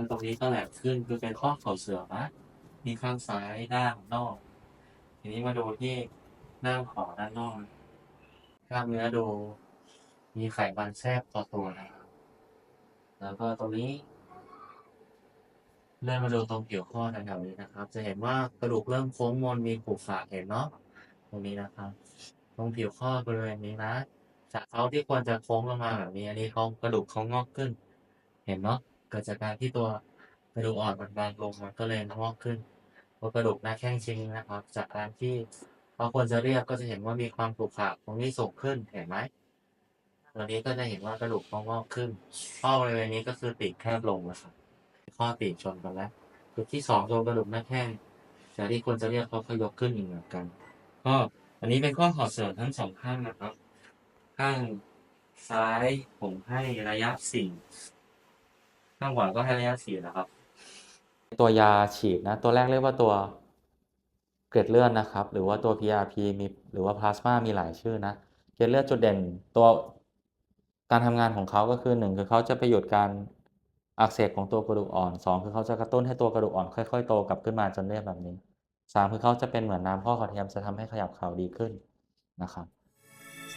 แล้วตรงนี้ก็แหลมขึ้นคือเป็นข้อเข่าเสื่อมนะมีข้างซ้ายด้านนอก ทีนี้มาดูที่หน้าขอด้านนอกกล้ามเนื้อดูมีไขมันแทรกต่อตัวนะครับ แล้วก็ตรงนี้เลื่อนมาดูตรงผิวข้อแถวๆนี้นะครับ จะเห็นว่ากระดูกเริ่มโค้งมนมีขรุขระเห็นเนาะตรงนี้นะครับ ตรงผิวข้อบริเวณนี้นะ จากเขาที่ควรจะโค้งลงมาแบบนี้อันนี้เขากระดูกเขางอกขึ้น เห็นเนาะ เกิดจากการที่ตัวกระดูกอ่อนมันบางลงมันก็เลยงอกขึ้นเพรากระดูกหน้าแข้งชิ้นนี้นะครับ จากการที่เขาควรจะเรียบก็จะเห็นว่ามีความขรุขระตรงนี้สูงขึ้นเห็นไหมตัวนี้ก็จะเห็นว่ากระดูกงอกขึ้นข้อบริเวณนี้ก็คือตีบแคบลงนะครับข้อตีบชนกันแล้วจุดที่สองตรงกระดูกหน้าแข้งจากที่ควรจะเรียบเขาก็ยกขึ้นอีกเหมือนกัน ก็อันนี้เป็นข้อถอดเสื่อมทั้งสองข้างนะครับ ข้างซ้ายผมให้ระยะสี่ ข้างขวาก็ให้ระยะสี่นะครับ ตัวยาฉีดนะ ตัวแรกเรียกว่าตัวเกล็ดเลือดนะครับ หรือว่าตัว PRP มีหรือว่าพลาสมามีหลายชื่อนะ เกล็ดเลือดจุดเด่นตัวการทำงานของเขาก็คือหนึ่งคือเขาจะไปหยุดการอักเสบของตัวกระดูกอ่อนสองคือเขาจะกระตุ้นให้ตัวกระดูกอ่อนค่อยๆ โตกลับขึ้นมาจนเรียบแบบนี้สามคือเขาจะเป็นเหมือนน้ำข้อข่าเทียมจะทำให้ขยับเข่าดีขึ้นนะครับ